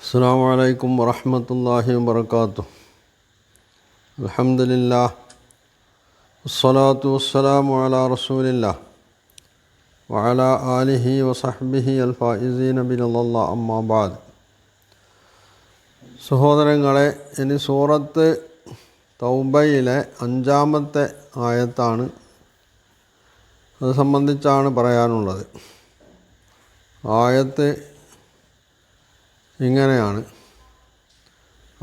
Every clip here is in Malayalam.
السلام عليكم ورحمة الله وبركاته الحمد لله والصلاة والسلام على رسول الله وعلى آله وصحبه الفائزين برضا الله أما بعد സഹോദരങ്ങളെ ഇനി സൂറത്ത് തൗബയിലെ അഞ്ചാമത്തെ ആയത്താണ് അത് സംബന്ധിച്ചാണ് പറയാനുള്ളത് ആയത്ത് ഇങ്ങനെയാണ്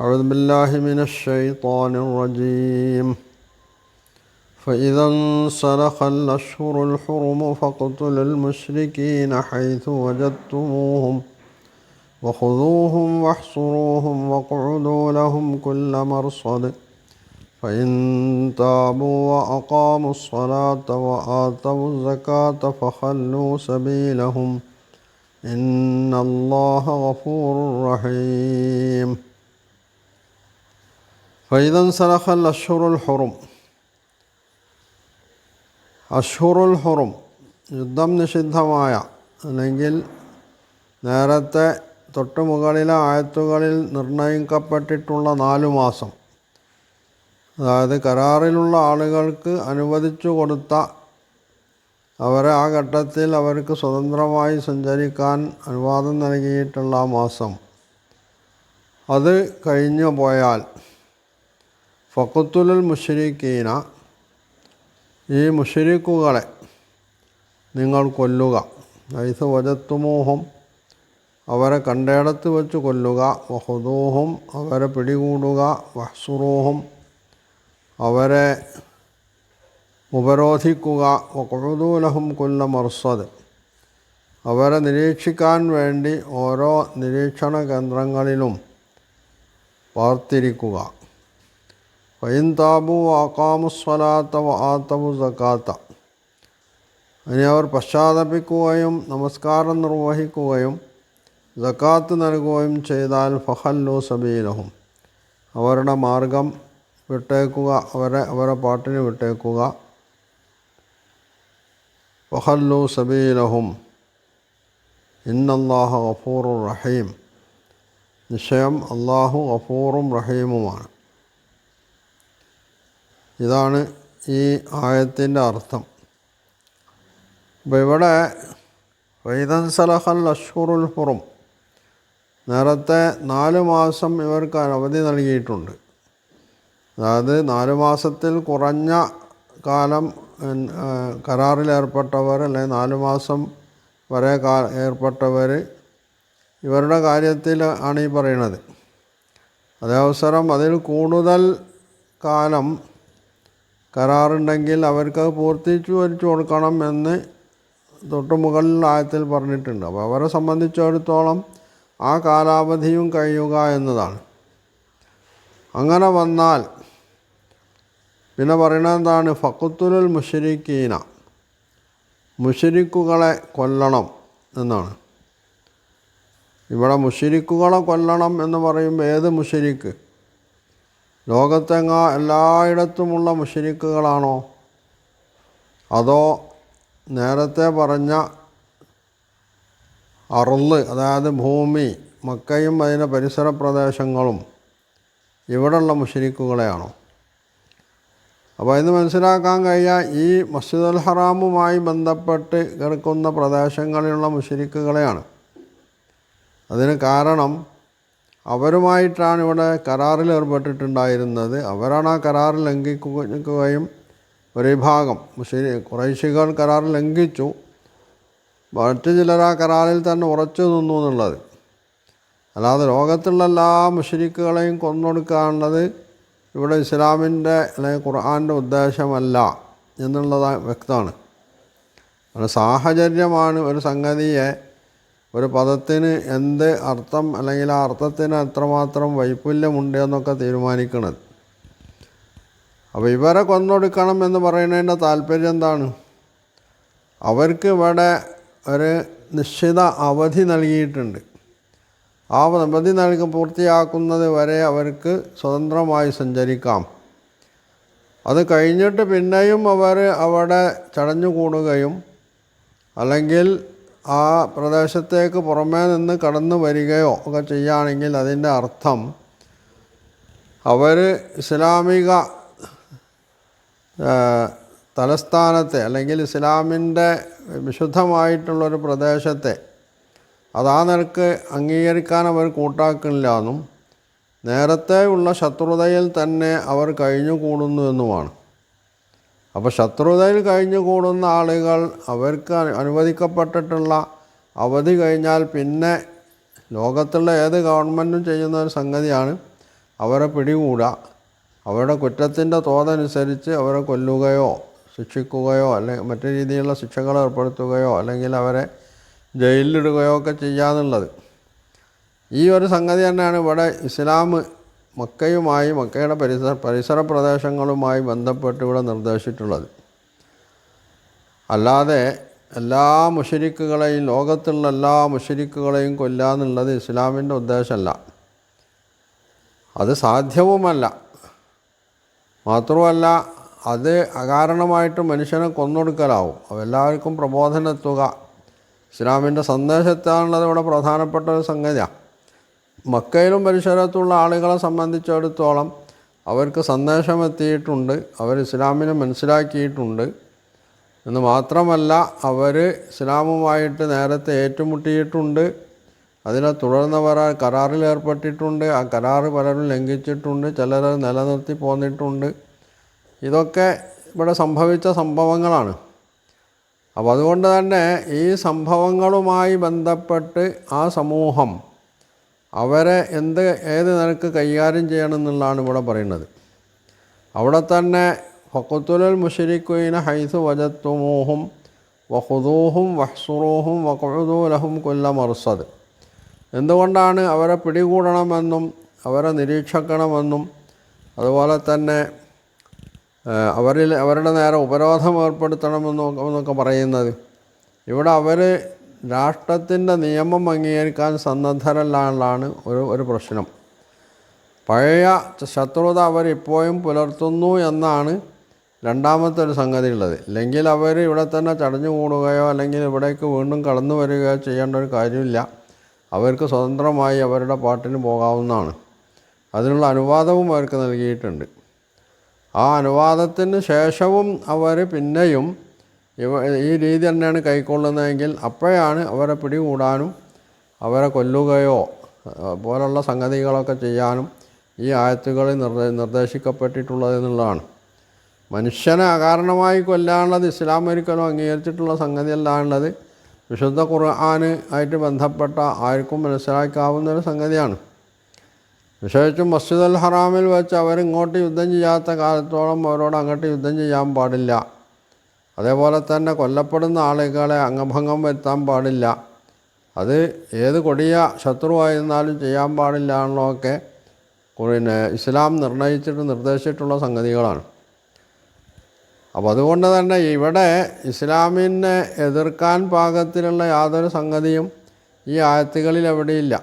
أعوذ بالله من الشيطان الرجيم فإذا انسلخ الأشهر الحرم فاقتلوا المشركين حيث وجدتموهم وخذوهم واحصروهم واقعدوا لهم كل مرصد فإن تابوا وأقاموا الصلاة وآتوا الزكاة فخلوا سبيلهم إن الله غفور رحيم فإذا انسلخ الأشهر الحرم അഷ്ഹുറുൽ ഹുറും യുദ്ധം നിഷിദ്ധമായ അല്ലെങ്കിൽ നേരത്തെ തൊട്ട് മുകളിലെ ആയത്തുകളിൽ നിർണയിക്കപ്പെട്ടിട്ടുള്ള നാലു മാസം അതായത് കരാറിലുള്ള ആളുകൾക്ക് അനുവദിച്ചു കൊടുത്ത അവരെ ആ ഘട്ടത്തിൽ അവർക്ക് സ്വതന്ത്രമായി സഞ്ചരിക്കാൻ അനുവാദം നൽകിയിട്ടുള്ള മാസം അത് കഴിഞ്ഞു പോയാൽ ഫക്കുത്തുലുൽ മുഷരിക്കീന ഈ മുഷരിക്കുകളെ നിങ്ങൾ കൊല്ലുക. ഐസ് വജത്തുമോഹം അവരെ കണ്ടയിടത്ത് വെച്ച് കൊല്ലുക. വഹുദൂഹും അവരെ പിടികൂടുക. വഹ്സുറൂഹും അവരെ ഉപരോധിക്കുക. വഖുദൂലഹും കുല്ല മർസദ്. അവരെ നിരീക്ഷിക്കാൻ വേണ്ടി ഓരോ നിരീക്ഷണ കേന്ദ്രങ്ങളിലും പാർത്തിരിക്കുക. താബു ആക്കാമുസ്വലാത്ത ആത്തവു സക്കാത്ത ഇനി അവർ പശ്ചാത്തപിക്കുകയും നമസ്കാരം നിർവഹിക്കുകയും സക്കാത്ത് നൽകുകയും ചെയ്താൽ ഫഹല്ലു സബീലഹും. അവരുടെ മാർഗം വിട്ടേക്കുക അവരെ അവരുടെ പാട്ടിന് വിട്ടേക്കുക. ഫഹല്ലു സബീലഹും. ഇന്നല്ലാഹ ഗഫൂറുർ റഹീം. നിശ്ചയം അള്ളാഹു ഗഫൂറും റഹീമുമാണ്. ഇതാണ് ഈ ആയത്തിന്റെ അർത്ഥം. അപ്പോൾ ഇവിടെ വൈദൻ സലഹൽ അഷ്ഹുറുൽ ഹുറും. നേരത്തെ നാല് മാസം ഇവർക്ക് അവധി നൽകിയിട്ടുണ്ട്. അതായത് നാല് മാസത്തിൽ കുറഞ്ഞ കാലം കരാറിലേർപ്പെട്ടവർ അല്ലെങ്കിൽ നാല് മാസം വരെ കാ ഏർപ്പെട്ടവർ ഇവരുടെ കാര്യത്തിൽ ആണ് ഈ പറയുന്നത് അതേ അവസരം അതിൽ കൂടുതൽ കാലം കരാറുണ്ടെങ്കിൽ അവർക്ക് പൂർത്തിച്ചു വരച്ചു കൊടുക്കണം എന്ന് തൊട്ട് മുകളിൽ ആയത്തിൽ പറഞ്ഞിട്ടുണ്ട്. അപ്പോൾ അവരെ സംബന്ധിച്ചിടത്തോളം ആ കാലാവധിയും കഴിയുക എന്നതാണ്. അങ്ങനെ വന്നാൽ പിന്നെ പറയുന്നത് എന്താണ്? ഫക്കുത്തുലുൽ മുഷരിക്കീന മുഷരിക്കുകളെ കൊല്ലണം എന്നാണ്. ഇവിടെ മുഷരിക്കുകളെ കൊല്ലണം എന്ന് പറയുമ്പോൾ ഏത് മുഷരിക്ക് ലോകത്തെങ്ങ എല്ലായിടത്തുമുള്ള മുഷരിക്കുകളാണോ അതോ നേരത്തെ പറഞ്ഞ അറുൾ അതായത് ഭൂമി മക്കയും അതിന്റെ പരിസര പ്രദേശങ്ങളും ഇവിടെയുള്ള മുഷരിക്കുകളെയാണോ അപ്പോൾ ഇന്ന് മനസ്സിലാക്കാൻ കഴിയുക ഈ മസ്ജിദുൽ ഹറാമുമായി ബന്ധപ്പെട്ട് കിടക്കുന്ന പ്രദേശങ്ങളിലുള്ള മുഷരിക്കുകളെയാണ്. അതിന് കാരണം അവരുമായിട്ടാണ് ഇവിടെ കരാറിൽ ഏർപ്പെട്ടിട്ടുണ്ടായിരുന്നത്. അവരാണ് ആ കരാർ ലംഘിക്കുകയും ഒരു വിഭാഗം മുഷരി കുറേശികൾ കരാർ ലംഘിച്ചു. മറ്റു ചിലർ ആ കരാറിൽ തന്നെ ഉറച്ചു നിന്നു എന്നുള്ളത്. അല്ലാതെ ലോകത്തുള്ള എല്ലാ മുഷരിക്കുകളെയും കൊന്നൊടുക്കാനുള്ളത് ഇവിടെ ഇസ്ലാമിന്റെ അല്ലെങ്കിൽ ഖുർആാന്റെ ഉദ്ദേശമല്ല എന്നുള്ളത് വ്യക്തമാണ്. ഒരു സാഹചര്യമാണ് ഒരു സംഗതിയെ ഒരു പദത്തിന് എന്ത് അർത്ഥം അല്ലെങ്കിൽ ആ അർത്ഥത്തിന് എത്രമാത്രം വൈപുല്യമുണ്ട് എന്നൊക്കെ തീരുമാനിക്കുന്നത് അപ്പോൾ ഇവരെ കൊന്നൊടുക്കണം എന്ന് പറയുന്നതിന്റെ താല്പര്യം എന്താണ്? അവർക്ക് ഇവിടെ ഒരു നിശ്ചിത അവധി നൽകിയിട്ടുണ്ട്. ആ നിബന്ധി നൽകി പൂർത്തിയാക്കുന്നത് വരെ അവർക്ക് സ്വതന്ത്രമായി സഞ്ചരിക്കാം. അത് കഴിഞ്ഞിട്ട് പിന്നെയും അവർ അവിടെ ചടഞ്ഞു കൂടുകയും അല്ലെങ്കിൽ ആ പ്രദേശത്തേക്ക് പുറമേ നിന്ന് കടന്നു വരികയോ ഒക്കെ ചെയ്യുകയാണെങ്കിൽ അതിന്റെ അർത്ഥം അവർ ഇസ്ലാമിക തലസ്ഥാനത്തെ അല്ലെങ്കിൽ ഇസ്ലാമിന്റെ വിശുദ്ധമായിട്ടുള്ളൊരു പ്രദേശത്തെ അതാ നിരക്ക് അംഗീകരിക്കാൻ അവർ കൂട്ടാക്കുന്നില്ല എന്നും നേരത്തെ ഉള്ള ശത്രുതയിൽ തന്നെ അവർ കഴിഞ്ഞുകൂടുന്നു എന്നുമാണ്. അപ്പോൾ ശത്രുതയിൽ കഴിഞ്ഞുകൂടുന്ന ആളുകൾ അവർക്ക് അനു- അനുവദിക്കപ്പെട്ടിട്ടുള്ള അവധി കഴിഞ്ഞാൽ പിന്നെ ലോകത്തുള്ള ഏത് ഗവൺമെന്റും ചെയ്യുന്ന ഒരു സംഗതിയാണ് അവരെ പിടികൂടുക. അവരുടെ കുറ്റത്തിന്റെ തോതനുസരിച്ച് അവരെ കൊല്ലുകയോ ശിക്ഷിക്കുകയോ അല്ലെങ്കിൽ മറ്റു രീതിയിലുള്ള ശിക്ഷകൾ ഏർപ്പെടുത്തുകയോ അല്ലെങ്കിൽ അവരെ ജയിലിലിടുകയോ ഒക്കെ ചെയ്യാന്നുള്ളത്. ഈ ഒരു സംഗതി തന്നെയാണ് ഇവിടെ ഇസ്ലാം മക്കയുമായി മക്കയുടെ പരിസര പരിസര പ്രദേശങ്ങളുമായി ബന്ധപ്പെട്ട് ഇവിടെ നിർദ്ദേശിച്ചിട്ടുള്ളത്. അല്ലാതെ എല്ലാ മുഷരിക്കുകളെയും ലോകത്തുള്ള എല്ലാ മുഷരിക്കുകളെയും കൊല്ലുക എന്നുള്ളത് ഇസ്ലാമിന്റെ ഉദ്ദേശമല്ല. അത് സാധ്യവുമല്ല. മാത്രമല്ല അത് അകാരണമായിട്ട് മനുഷ്യനെ കൊന്നൊടുക്കലാവും. എല്ലാവർക്കും പ്രബോധനം എത്തുക ഇസ്ലാമിന്റെ സന്ദേശത്താണുള്ളത് ഇവിടെ പ്രധാനപ്പെട്ട ഒരു സംഗതിയാണ് മക്കയിലും പരിസരത്തുള്ള ആളുകളെ സംബന്ധിച്ചിടത്തോളം അവർക്ക് സന്ദേശം എത്തിയിട്ടുണ്ട് അവർ ഇസ്ലാമിനെ മനസ്സിലാക്കിയിട്ടുണ്ട് എന്ന് മാത്രമല്ല അവർ ഇസ്ലാമുമായിട്ട് നേരത്തെ ഏറ്റുമുട്ടിയിട്ടുണ്ട് അതിനെ തുടർന്നവർ ആ കരാറിൽ ഏർപ്പെട്ടിട്ടുണ്ട് ആ കരാറ് പലരും ലംഘിച്ചിട്ടുണ്ട് ചിലർ നിലനിർത്തി പോന്നിട്ടുണ്ട്. ഇതൊക്കെ ഇവിടെ സംഭവിച്ച സംഭവങ്ങളാണ്. അപ്പോൾ അതുകൊണ്ട് തന്നെ ഈ സംഭവങ്ങളുമായി ബന്ധപ്പെട്ട് ആ സമൂഹം അവരെ എന്ത് ഏത് നിലയ്ക്ക് കൈകാര്യം ചെയ്യണം എന്നുള്ളതാണ് ഇവിടെ പറയുന്നത്. അവിടെ തന്നെ ഫക്കുത്തുലൽ മുഷരിക്കുയിന ഹൈസ് വജത്തുമൂഹും വഹുദൂഹും വഹ്സുറൂഹും വഖുദൂലഹും കൊല്ല മറുസത് എന്തുകൊണ്ടാണ് അവരെ പിടികൂടണമെന്നും അവരെ നിരീക്ഷിക്കണമെന്നും അതുപോലെ തന്നെ അവരിൽ അവരുടെ നേരെ ഉപരോധം ഏർപ്പെടുത്തണമെന്നൊക്കെ എന്നൊക്കെ പറയുന്നത്. ഇവിടെ അവർ രാഷ്ട്രത്തിന്റെ നിയമം അംഗീകരിക്കാൻ സന്നദ്ധരല്ലാണ്ടാണ് ഒരു ഒരു പ്രശ്നം. പഴയ ശത്രുത അവരിപ്പോഴും പുലർത്തുന്നു എന്നാണ് രണ്ടാമത്തെ ഒരു സംഗതി ഉള്ളത് ഇല്ലെങ്കിൽ അവർ ഇവിടെ തന്നെ ചടഞ്ഞു കൂടുകയോ അല്ലെങ്കിൽ ഇവിടേക്ക് വീണ്ടും കടന്നു വരികയോ ചെയ്യേണ്ട ഒരു കാര്യമില്ല. അവർക്ക് സ്വതന്ത്രമായി അവരുടെ പാട്ടിന് പോകാവുന്നതാണ്. അതിനുള്ള അനുവാദവും അവർക്ക് നൽകിയിട്ടുണ്ട്. ആ അനുവാദത്തിന് ശേഷവും അവർ പിന്നെയും ഇവ ഈ രീതി തന്നെയാണ് കൈക്കൊള്ളുന്നതെങ്കിൽ അപ്പോഴാണ് അവരെ പിടികൂടാനും അവരെ കൊല്ലുകയോ പോലുള്ള സംഗതികളൊക്കെ ചെയ്യാനും ഈ ആയത്തുകളിൽ നിർദ്ദേ നിർദ്ദേശിക്കപ്പെട്ടിട്ടുള്ളത് എന്നുള്ളതാണ്. മനുഷ്യനെ അകാരണമായി കൊല്ലാനുള്ളത് ഇസ്ലാം ഒരിക്കലും അംഗീകരിച്ചിട്ടുള്ള സംഗതിയല്ലാണുള്ളത് വിശുദ്ധ ഖുർആാന് ആയിട്ട് ബന്ധപ്പെട്ട ആർക്കും മനസ്സിലാക്കാവുന്ന ഒരു സംഗതിയാണ്. വിശേഷിച്ചും മസ്ജിദ് അൽ ഹറാമിൽ വെച്ച് അവരിങ്ങോട്ട് യുദ്ധം ചെയ്യാത്ത കാലത്തോളം അവരോട് അങ്ങോട്ട് യുദ്ധം ചെയ്യാൻ പാടില്ല. അതേപോലെ തന്നെ കൊല്ലപ്പെടുന്ന ആളുകളെ അംഗഭംഗം വരുത്താൻ പാടില്ല. അത് ഏത് കൊടിയ ശത്രുവായിരുന്നാലും ചെയ്യാൻ പാടില്ല എന്നൊക്കെ പിന്നെ ഇസ്ലാം നിർണയിച്ചിട്ട് നിർദ്ദേശിച്ചിട്ടുള്ള സംഗതികളാണ്. അപ്പോൾ അതുകൊണ്ട് തന്നെ ഇവിടെ ഇസ്ലാമിനെ എതിർക്കാൻ പാകത്തിലുള്ള യാതൊരു സംഗതിയും ഈ ആയത്തുകളിൽ എവിടെയില്ല.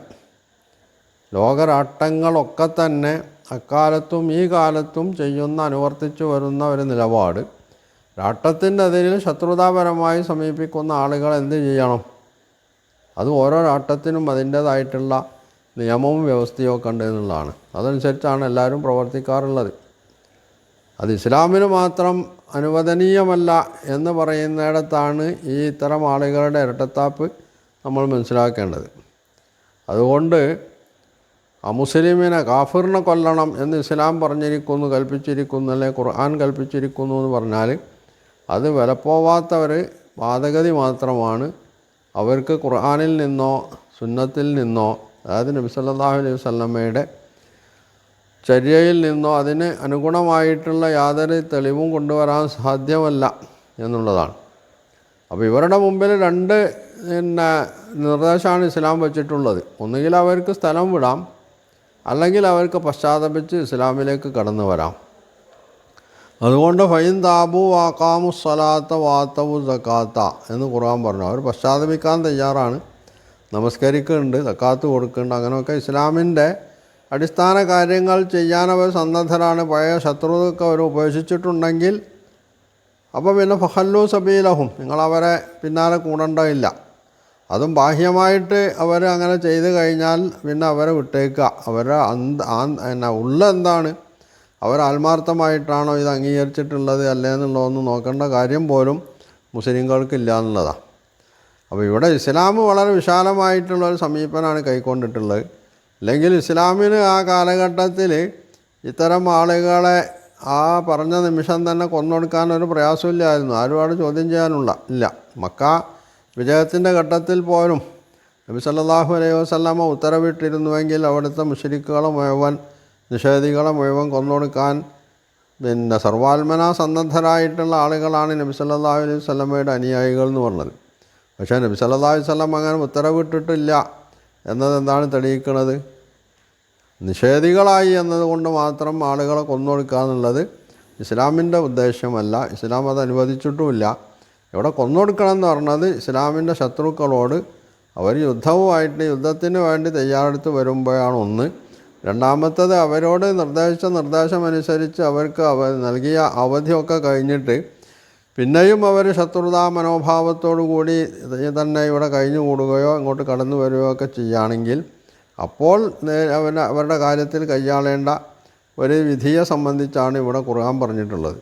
ലോകരാട്ടങ്ങളൊക്കെ തന്നെ അക്കാലത്തും ഈ കാലത്തും ചെയ്യുന്ന അനുവർത്തിച്ചു വരുന്ന ഒരു നിലപാട്. രാട്ടത്തിന്റെ അതിരിൽ ശത്രുതാപരമായി സമീപിക്കുന്ന ആളുകൾ എന്ത് ചെയ്യണം? അത് ഓരോ രാട്ടത്തിനും അതിന്റേതായിട്ടുള്ള നിയമവും വ്യവസ്ഥയോ കണ്ടെന്നുള്ളതാണ് അതനുസരിച്ചാണ് എല്ലാവരും പ്രവർത്തിക്കാറുള്ളത്. അത് ഇസ്ലാമിന് മാത്രം അനുവദനീയമല്ല എന്ന് പറയുന്നിടത്താണ് ഈ ഇത്തരം ആളുകളുടെ ഇരട്ടത്താപ്പ് നമ്മൾ മനസ്സിലാക്കേണ്ടത്. അതുകൊണ്ട് അമുസ്ലിമിനെ കാഫിറിനെ കൊല്ലണം എന്ന് ഇസ്ലാം പറഞ്ഞിരിക്കുന്നു കൽപ്പിച്ചിരിക്കുന്നു അല്ലെ ഖുർആൻ കൽപ്പിച്ചിരിക്കുന്നു എന്ന് പറഞ്ഞാൽ അത് വിലപ്പോവാത്തവർ വാദഗതി മാത്രമാണ്. അവർക്ക് ഖുർആനിൽ നിന്നോ സുന്നത്തിൽ നിന്നോ അതായത് നബി സല്ലല്ലാഹു അലൈഹി വസല്ലമയുടെ ചര്യയിൽ നിന്നോ അതിന് അനുഗുണമായിട്ടുള്ള യാതൊരു തെളിവും കൊണ്ടുവരാൻ സാധ്യമല്ല എന്നുള്ളതാണ്. അപ്പോൾ ഇവരുടെ മുമ്പിൽ രണ്ട് പിന്നെ നിർദ്ദേശമാണ് ഇസ്ലാം വെച്ചിട്ടുള്ളത്. ഒന്നുകിൽ അവർക്ക് സ്ഥലം വിടാം അല്ലെങ്കിൽ അവർക്ക് പശ്ചാത്തപിച്ച് ഇസ്ലാമിലേക്ക് കടന്നു വരാം. അതുകൊണ്ട് ഫൈൻ താബു വാക്കാമു സ്വലാത്ത വാത്തവു സക്കാത്ത എന്ന് ഖുർആൻ പറഞ്ഞു. അവർ പശ്ചാത്തപിക്കാൻ തയ്യാറാണ്. നമസ്കരിക്കുന്നുണ്ട് സക്കാത്ത് കൊടുക്കുന്നുണ്ട് അങ്ങനെയൊക്കെ ഇസ്ലാമിന്റെ അടിസ്ഥാന കാര്യങ്ങൾ ചെയ്യാൻ അവർ സന്നദ്ധരാണ്. പഴയ ശത്രുതൊക്കെ അവർ ഉപേക്ഷിച്ചിട്ടുണ്ടെങ്കിൽ അപ്പം പിന്നെ ഫഹല്ലു സബീലഹും നിങ്ങൾ അവരെ പിന്നാലെ കൂടേണ്ടതില്ല. അതും ബാഹ്യമായിട്ട് അവർ അങ്ങനെ ചെയ്ത് കഴിഞ്ഞാൽ പിന്നെ അവരെ വിട്ടേക്കുക. അവരെ അന്ത എന്നാ ഉള്ള എന്താണ്? അവർ ആത്മാർത്ഥമായിട്ടാണോ ഇത് അംഗീകരിച്ചിട്ടുള്ളത് അല്ലേ എന്നുള്ളതൊന്നും നോക്കേണ്ട കാര്യം പോലും മുസ്ലിങ്ങൾക്കില്ല എന്നുള്ളതാണ് അപ്പോൾ ഇവിടെ ഇസ്ലാം വളരെ വിശാലമായിട്ടുള്ള ഒരു സമീപനമാണ് കൈക്കൊണ്ടിട്ടുള്ളത്. അല്ലെങ്കിൽ ഇസ്ലാമിന് ആ കാലഘട്ടത്തിൽ ഇത്തരം ആളുകളെ ആ പറഞ്ഞ നിമിഷം തന്നെ കൊന്നൊടുക്കാൻ ഒരു പ്രയാസമില്ലായിരുന്നു. ആരും അവിടെ ചോദ്യം ചെയ്യാനുള്ള ഇല്ല. മക്ക വിജയത്തിന്റെ ഘട്ടത്തിൽ പോലും നബി സല്ലാഹു അലൈഹി വസ്ലാമ ഉത്തരവിട്ടിരുന്നുവെങ്കിൽ അവിടുത്തെ മുഷരിക്കുകളെ മുഴുവൻ നിഷേധികളെ മുഴുവൻ കൊന്നൊടുക്കാൻ പിന്നെ സർവാത്മന സന്നദ്ധരായിട്ടുള്ള ആളുകളാണ് നബി സല്ലാഹു അലൈഹി വസല്ലമയുടെ അനുയായികൾ എന്ന് പറഞ്ഞത്. പക്ഷേ നബി അലൈഹി വസല്ലം അങ്ങനെ ഉത്തരവിട്ടിട്ടില്ല എന്നത് എന്താണ് തെളിയിക്കുന്നത്? നിഷേധികളായി എന്നതുകൊണ്ട് മാത്രം ആളുകളെ കൊന്നൊടുക്കുക എന്നുള്ളത് ഇസ്ലാമിന്റെ ഉദ്ദേശമല്ല. ഇസ്ലാം അത് അനുവദിച്ചിട്ടുമില്ല ഇവിടെ കൊന്നൊടുക്കണം എന്ന് പറഞ്ഞത് ഇസ്ലാമിന്റെ ശത്രുക്കളോട് അവർ യുദ്ധവുമായിട്ട് യുദ്ധത്തിന് വേണ്ടി തയ്യാറെടുത്ത് വരുമ്പോഴാണ് ഒന്ന്. രണ്ടാമത്തത് അവരോട് നിർദ്ദേശിച്ച നിർദ്ദേശമനുസരിച്ച് അവർക്ക് അവ നൽകിയ അവധിയൊക്കെ കഴിഞ്ഞിട്ട് പിന്നെയും അവർ ശത്രുതാ മനോഭാവത്തോടു കൂടി തന്നെ ഇവിടെ കഴിഞ്ഞു കൂടുകയോ ഇങ്ങോട്ട് കടന്നു വരികയോ ഒക്കെ ചെയ്യുകയാണെങ്കിൽ അപ്പോൾ അവരുടെ കാര്യത്തിൽ കൈയാളേണ്ട ഒരു വിധിയെ സംബന്ധിച്ചാണ് ഇവിടെ ഖുർആൻ പറഞ്ഞിട്ടുള്ളത്.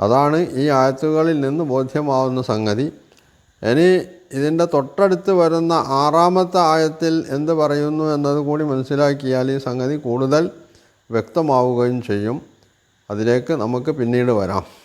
അതാണ് ഈ ആയത്തുകളിൽ നിന്ന് ബോധ്യമാവുന്ന സംഗതി. ഇനി ഇതിന്റെ തൊട്ടടുത്ത് വരുന്ന ആറാമത്തെ ആയത്തിൽ എന്ത് പറയുന്നു എന്നത് കൂടി മനസ്സിലാക്കിയാൽ ഈ സംഗതി കൂടുതൽ വ്യക്തമാവുകയും ചെയ്യും. അതിലേക്ക് നമുക്ക് പിന്നീട് വരാം.